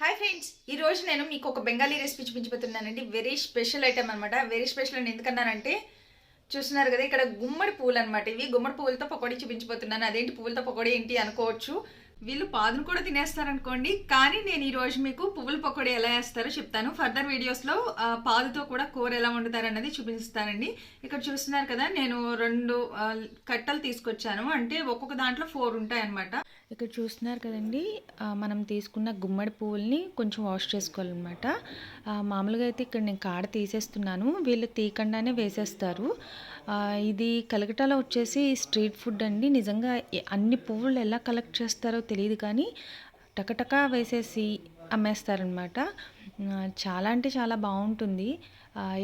Hi friends ఈ రోజు నేను మీకు ఒక బెంగాలీ రెసిపీ చూపించబోతున్నానండి. వెరీ స్పెషల్ ఐటమ్ అనమాట వెరీ స్పెషల్ అని ఎందుకన్నానంటే చూస్తున్నారు కదా ఇక్కడ గుమ్మడి పువ్వులు అనమాట ఇవి. గుమ్మడి పువ్వులతో పకోడీ చూపించబోతున్నాను. అదేంటి పువ్వులతో పకోడీ ఏంటి అనుకోవచ్చు. వీళ్ళు పాదును కూడా తినేస్తారు అనుకోండి కానీ నేను ఈరోజు మీకు పువ్వుల పకోడీ ఎలా వేస్తారో చెప్తాను. ఫర్దర్ వీడియోస్లో పాదుతో కూడా కూర ఎలా వండుతారు అన్నది చూపిస్తానండి. ఇక్కడ చూస్తున్నారు కదా నేను రెండు కట్టలు తీసుకొచ్చాను. అంటే ఒక్కొక్క దాంట్లో ఫోర్ ఉంటాయన్నమాట. ఇక్కడ చూస్తున్నారు కదండి మనం తీసుకున్న గుమ్మడి పువ్వుల్ని కొంచెం వాష్ చేసుకోవాలన్నమాట. మామూలుగా అయితే ఇక్కడ నేను కాడ తీసేస్తున్నాను. వీళ్ళు తీయకుండానే వేసేస్తారు. ఇది కలకటాలో వచ్చేసి స్ట్రీట్ ఫుడ్ అండి. నిజంగా అన్ని పువ్వులు ఎలా కలెక్ట్ చేస్తారో తెలియదు కానీ టకటకా వేసేసి అమ్మేస్తారనమాట చాలా అంటే చాలా బాగుంటుంది.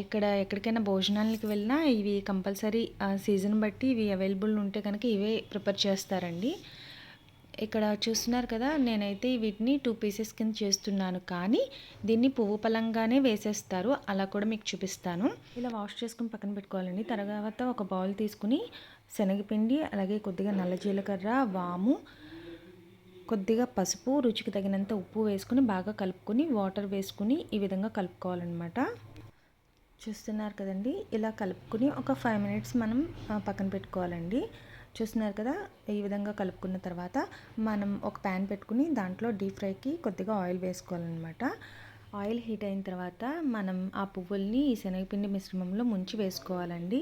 ఇక్కడ ఎక్కడికైనా భోజనాలకి వెళ్ళినా ఇవి కంపల్సరీ సీజన్ బట్టి ఇవి అవైలబుల్ ఉంటే కనుక ఇవే ప్రిపేర్ చేస్తారండి. ఇక్కడ చూస్తున్నారు కదా నేనైతే వీటిని టూ పీసెస్ కింద చేస్తున్నాను. కానీ దీన్ని పువ్వు పలంగానే వేసేస్తారు. అలా కూడా మీకు చూపిస్తాను. ఇలా వాష్ చేసుకుని పక్కన పెట్టుకోవాలండి. తర్వాత ఒక బౌల్ తీసుకుని శనగపిండి అలాగే కొద్దిగా నల్ల జీలకర్ర వాము కొద్దిగా పసుపు రుచికి తగినంత ఉప్పు వేసుకుని బాగా కలుపుకొని వాటర్ వేసుకుని ఈ విధంగా కలుపుకోవాలన్నమాట. చూస్తున్నారు కదండి? ఇలా కలుపుకుని ఒక ఫైవ్ మినిట్స్ మనం పక్కన పెట్టుకోవాలండి. చూస్తున్నారు కదా ఈ విధంగా కలుపుకున్న తర్వాత మనం ఒక ప్యాన్ పెట్టుకుని దాంట్లో డీప్ ఫ్రైకి కొద్దిగా ఆయిల్ వేసుకోవాలన్నమాట. ఆయిల్ హీట్ అయిన తర్వాత మనం ఆ పువ్వుల్ని ఈ శనగపిండి మిశ్రమంలో ముంచి వేసుకోవాలండి.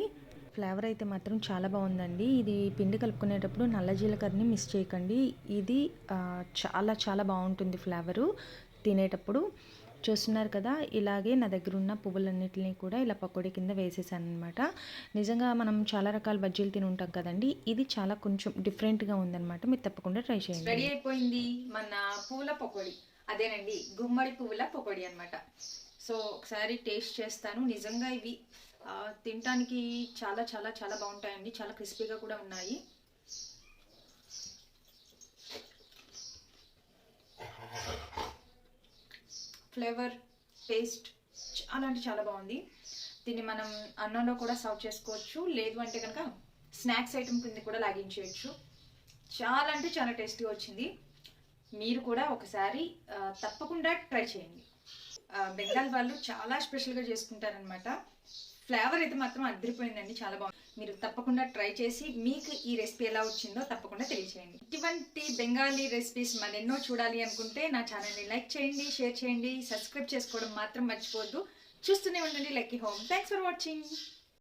ఫ్లేవర్ అయితే మాత్రం చాలా బాగుందండి. ఇది పిండి కలుపుకునేటప్పుడు నల్ల జీలకర్రని మిస్ చేయకండి. ఇది చాలా చాలా బాగుంటుంది ఫ్లేవరు తినేటప్పుడు చూస్తున్నారు కదా ఇలాగే నా దగ్గర ఉన్న పువ్వులన్నిటిని కూడా ఇలా పకోడీ కింద వేసేసాను అనమాట నిజంగా మనం చాలా రకాల బజ్జీలు తిని ఉంటాం కదండి ఇది చాలా కొంచెం డిఫరెంట్గా ఉందన్నమాట. మీరు తప్పకుండా ట్రై చేయండి. రెడీ అయిపోయింది మన పువ్వుల పకోడీ. అదేనండి గుమ్మడి పువ్వుల పకోడీ అనమాట సో ఒకసారి టేస్ట్ చేస్తాను. నిజంగా ఇవి తినటానికి చాలా చాలా చాలా బాగుంటాయండి. చాలా క్రిస్పీగా కూడా ఉన్నాయి. ఫ్లేవర్ టేస్ట్ చాలా అంటే చాలా బాగుంది. దీన్ని మనం అన్నంలో కూడా సర్వ్ చేసుకోవచ్చు. లేదు అంటే కనుక స్నాక్స్ ఐటమ్ కింద కూడా లాగించేయచ్చు. చాలా అంటే చాలా టేస్టీగా వచ్చింది. మీరు కూడా ఒకసారి తప్పకుండా ట్రై చేయండి. బెంగాల్ వాళ్ళు చాలా స్పెషల్గా చేసుకుంటారనమాట ఫ్లేవర్ అయితే మాత్రం అదిరిపోయిందండి చాలా బాగుంది. మీరు తప్పకుండా ట్రై చేసి మీకు ఈ రెసిపీ ఎలా వచ్చిందో తప్పకుండా తెలియచేయండి. ఇటువంటి బెంగాలీ రెసిపీస్ మరెన్నో చూడాలి అనుకుంటే నా ఛానల్ని లైక్ చేయండి షేర్ చేయండి సబ్స్క్రైబ్ చేసుకోవడం మాత్రం మర్చిపోవద్దు. చూస్తూనే ఉండండి lucky home. Thanks for watching